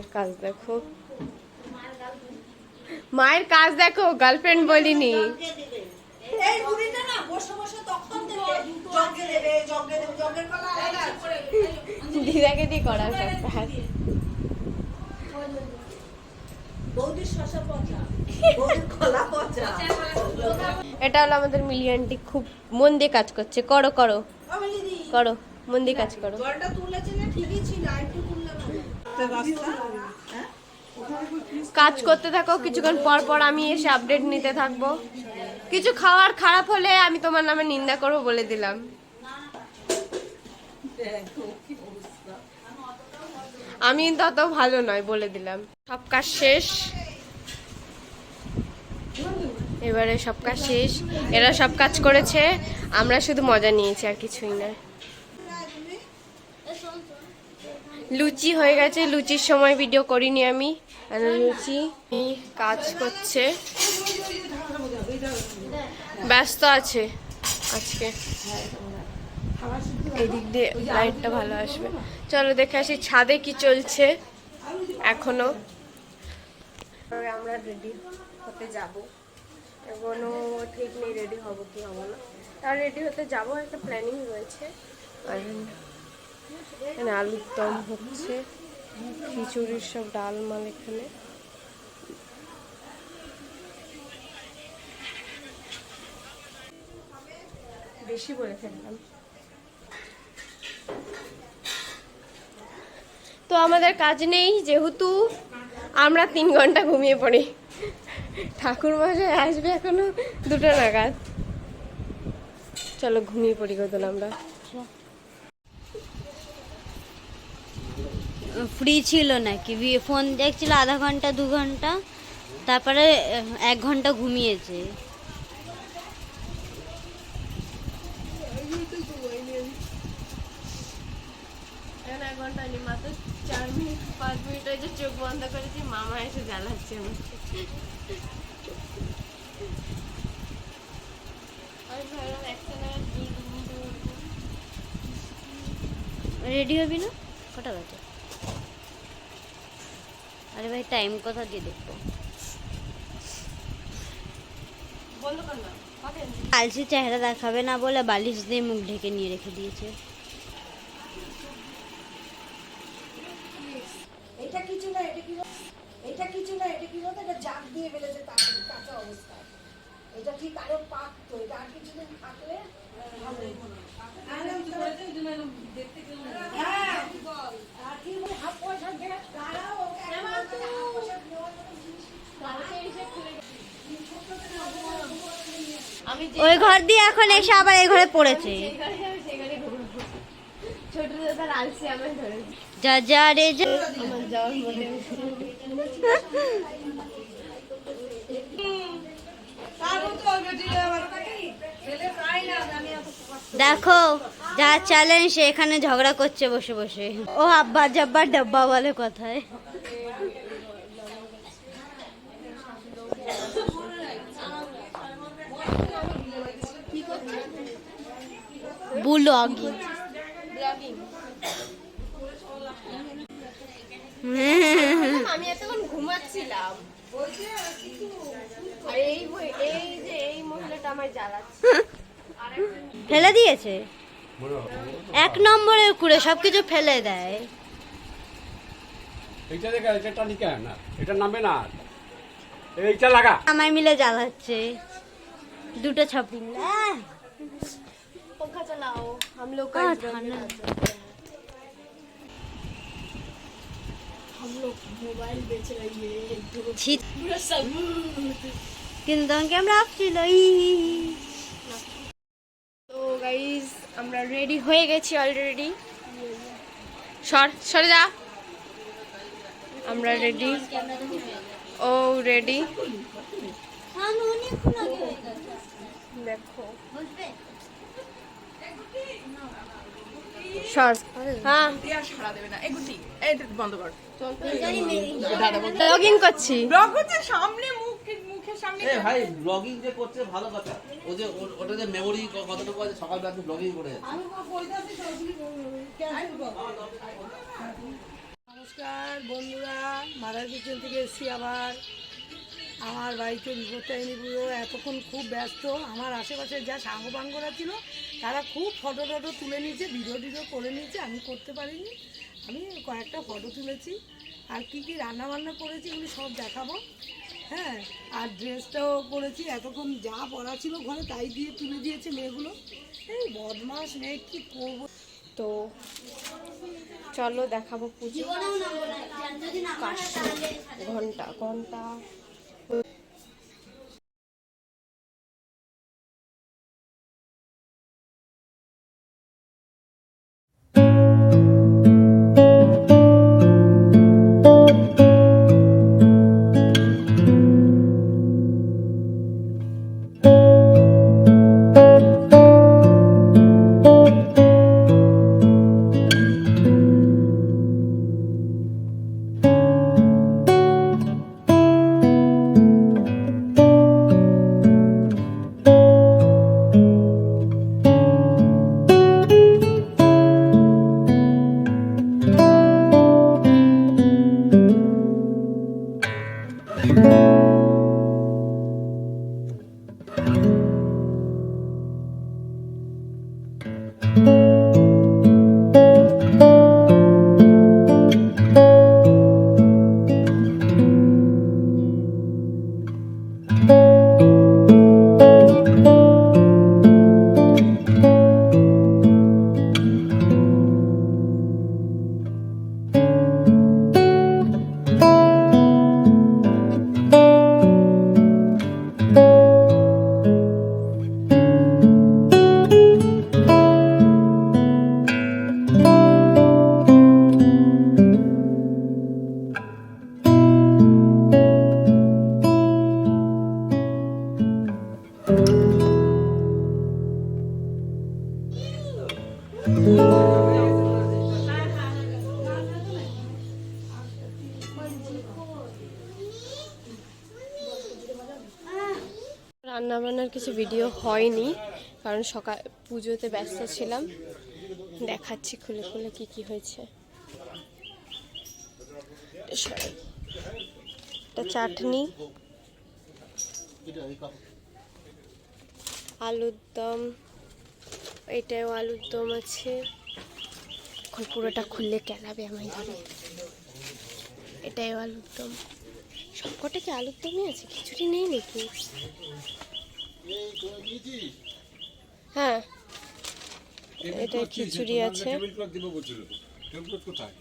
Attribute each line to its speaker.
Speaker 1: মায়ের কাজ দেখো। মায়ের কাজ দেখো গার্লফ্রেন্ড বলিনি।
Speaker 2: না।
Speaker 1: দিদাকে দিয়ে করা। সব কাজ
Speaker 2: বৌদির শশা পচা। বৌদির কলা পচা।
Speaker 1: এটা হলো আমাদের মিলিয়ানটি খুব মন দিয়ে কাজ করছে। করো করো। করো মন দিয়ে কাজ করো।
Speaker 2: জলটা তুলেছিলে ঠিকই ছিল
Speaker 1: কাজ করতে থাকো, কিছুক্ষণ পর পর আমি এসে আপডেট নিতে থাকব। কিছু খাওয়ার খারাপ হলে আমি তোমার নামে নিন্দা করব বলে দিলাম। আমি অত ভালো নয় বলে দিলাম। সব কাজ শেষ। এবারে সব কাজ শেষ। এরা সব কাজ করেছে। আমরা শুধু মজা নিয়েছি আর কিছুই না। লুচি হয়ে গেছে, লুচির সময় ভিডিও করিনি আমি। লুচি কাজ করছে। ব্যস্ত আছে আজকে। এই দিক দিয়ে লাইটটা ভালো আসবে। চলো দেখে আসি ছাদে কি চলছে এখনও। আমরা রেডি হতে যাব। এখনও ঠিক নেই রেডি হব কি হব না। তার রেডি হতে যাব, একটা প্ল্যানিং রয়েছে। এখানে আলুর দম হচ্ছে খিচুড়ির সব ডাল মাল এখানে। বেশি বলে ফেললাম। তো আমাদের কাজ নেই যেহেতু আমরা তিন ঘণ্টা ঘুমিয়ে পড়ি। ঠাকুর মশাই আসবে এখনও দুটো নাগাদ। চলো ঘুমিয়ে পড়ি কতন আমরা।
Speaker 3: ফ্রি ছিল নাকি? ফোন দেখছিল আধা ঘণ্টা দু ঘণ্টা তারপরে এক ঘণ্টা ঘুমিয়েছে।
Speaker 1: চোখ বন্ধ করেছি মামা এসে জ্বালাচ্ছে।
Speaker 3: রেডি হবি না? কটা বাজে? আরে ভাই টাইম কথা দিয়ে দেখব? আলসি চেহারা দেখাবে না বলে বালিশ দিয়ে মুখ ঢেকে নিয়ে রেখে দিয়েছে।
Speaker 2: এটা কিছু না এটা কি এটা কিছু না এটা কি বলতো এটা জাগ দিয়ে ফেলেছে তার কাঁচা অবস্থায়। এটা ঠিক আরও পাকতো। এটা আর কিছুদিন থাকলে ভালো। হতো। হ্যাঁ, আর কি বলে, হাফ পয়সা দিয়ে দাঁড়াও, ওকে এক মাস ধরে হাফ পয়সা দেওয়ার মতো জিনিস
Speaker 1: আমি যে
Speaker 3: ওই ঘর দিয়ে এখন এসে আবার এই ঘরে পড়েছে। যা যা রে যা। দেখো যা চ্যালেঞ্জ সে এখানে ঝগড়া করছে বসে বসে। ও আব্বা জব্বা ডাব্বা বলে কথায়। বুলগিং
Speaker 1: আমি এতক্ষণ ঘুমাচ্ছিলাম। আর এই মহি- এই যে এই মহিলাটা আমার জ্বালাচ্ছে।
Speaker 3: ফেলে দিয়েছে? এক নম্বরের কুড়ে সবকিছু ফেলে দেয়।
Speaker 4: এইটা দেখা এটা টানি কেন? না এটা নামবে না। এইটা লাগা।
Speaker 3: আমায় মিলে জ্বালাচ্ছে। দুটো ছাপিং
Speaker 1: पंखा चलाओ हम लोग का
Speaker 3: हाँ,
Speaker 1: इस घर में
Speaker 3: ठांडा।
Speaker 1: काम चलता है। हम लोग मोबाइल बेच रही है दो-
Speaker 3: ছি
Speaker 1: पूरा सब
Speaker 3: কিন্তু ক্যামেরা অফ ছিল ই
Speaker 1: তো গাইজ আমরা রেডি হয়ে গেছি অলরেডি সর সরে যা আমরা রেডি ও রেডি দেখো সর। হ্যাঁ।
Speaker 5: সারা দেবে না এগুটি এই বন্ধ কর
Speaker 1: লগ ইন করছি।
Speaker 5: ব্লগ হচ্ছে সামনে মুখের সামনে
Speaker 6: ভাই ব্লগিং যে করছে ভালো কথা। ও যে ওটা যে মেমোরি কতটুকু আছে সকালবেলা ব্লগিং করে।
Speaker 5: নমস্কার বন্ধুরা
Speaker 2: মাদার কিচেন থেকে এসেছি আবার। আমার বাড়িতে বিপত্তায়নী পুজো এতক্ষণ খুব ব্যস্ত। আমার আশেপাশে যা সাঙ্গপাঙ্গরা ছিল তারা খুব ফটো টটো তুলে নিয়েছে ভিডিও টিডিও করে নিয়েছে আমি করতে পারিনি। আমি কয়েকটা ফটো তুলেছি। আর কী কী রান্না বান্না করেছি এগুলি সব দেখাবো। হ্যাঁ আর ড্রেসটাও করেছি এতক্ষণ যা পরা ছিল ঘরে তাই দিয়ে তুলে দিয়েছে মেয়েগুলো। এই বদমাস মেয়ে কী করব?
Speaker 1: তো চলো দেখাবো পুজো। ঘণ্টা ঘণ্টা। Thank you. রান্না বান্নার কিছু ভিডিও হয়নি, কারণ সকাল, পুজোতে ব্যস্ত ছিলাম। দেখাচ্ছি খুলে খুলে কি কি হয়েছে। এটা চাটনি, আলুর দম, এটাও আলুর দম আছে। এখন পুরোটা খুললে কেলাবে আমায় ধরে। এটাও আলুর দম। সবকটা কি আলুর দমই আছে? খিচুড়ি নেই নাকি? হ্যাঁ। এটা খিচুড়ি আছে।
Speaker 4: কোথায়?